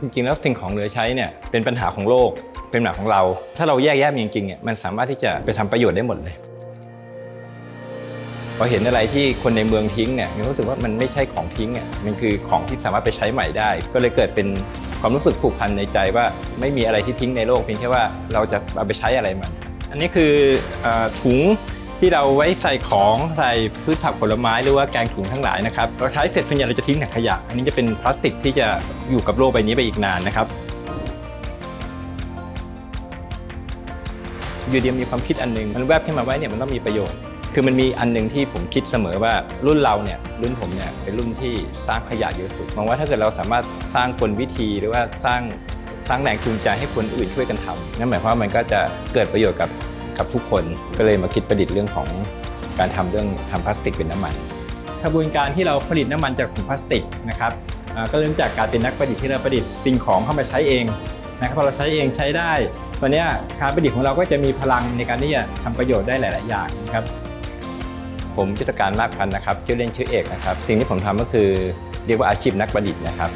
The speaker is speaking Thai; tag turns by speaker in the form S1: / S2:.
S1: จริงๆแล้วสิ่งของเหลือใช้เนี่ยเป็นปัญหาของโลก เป็นปัญหาของเรา ถ้าเราแยกแยะมันจริงๆเนี่ยมันสามารถที่จะไปทำประโยชน์ได้หมดเลยพอเห็นอะไรที่คนในเมืองทิ้งเนี่ยมีความรู้สึกว่ามันไม่ใช่ของทิ้งอะมันคือของที่สามารถไปใช้ใหม่ได้ ก็เลยเกิดเป็นความรู้สึกผูกพันในใจว่าไม่มีอะไรที่ทิ้งในโลกเพียงแค่ว่าเราจะเอาไปใช้อะไรมัน อันนี้คืออถุง ที่เราไว้ใส่ของใส่พืชผักผลไม้หรือว่าแกงถุงทั้งหลายนะครับเราใช้เสร็จส่วนใหญ่เราจะทิ้งถังขยะ อันนี้จะเป็นพลาสติกที่จะอยู่กับโลกใบนี้ไปอีกนานนะครับอยู่ดีมีความคิดอันหนึง มันแวบขึ้นมาไว่าเนี่ยมันต้องมีประโยชน์ คือมันมีอันหนึงที่ผมคิดเสมอว่ารุ่นเราเนี่ยรุ่นผมเนี่ยเป็นรุ่นที่สร้างขยะเยอะสุดมองว่าถ้าเกิดเราสามารถสร้างกลวิธีหรือว่าสร้างสร้างแรงจูงใจให้คนอื่นช่วยกันทำนั่นหมายความว่ามันก็จะเกิดประโยชน์กับ กับทุกคนก็เลยมาคิดประดิษฐ์เรื่องของการทำเรื่องทำพลาสติกเป็นน้ำมันกระบวนการที่เราผลิตน้ำมันจากถุงพลาสติกนะครับอ่าก็เริ่มจากการเป็นนักประดิษฐ์ที่เราประดิษฐ์สิ่งของเข้ามาใช้เองนะครับพอเราใช้เองใช้ได้ตอนเนี้ยการประดิษฐ์ของเราก็จะมีพลังในการที่จะทำประโยชน์ได้หลาย ๆ อย่างนะครับผมพิศการมากพันธ์นะครับชื่อเล่นชื่อเอกนะครับสิ่งที่ผมทำก็คือเรียกว่าอาชีพนักประดิษฐ์นะครับ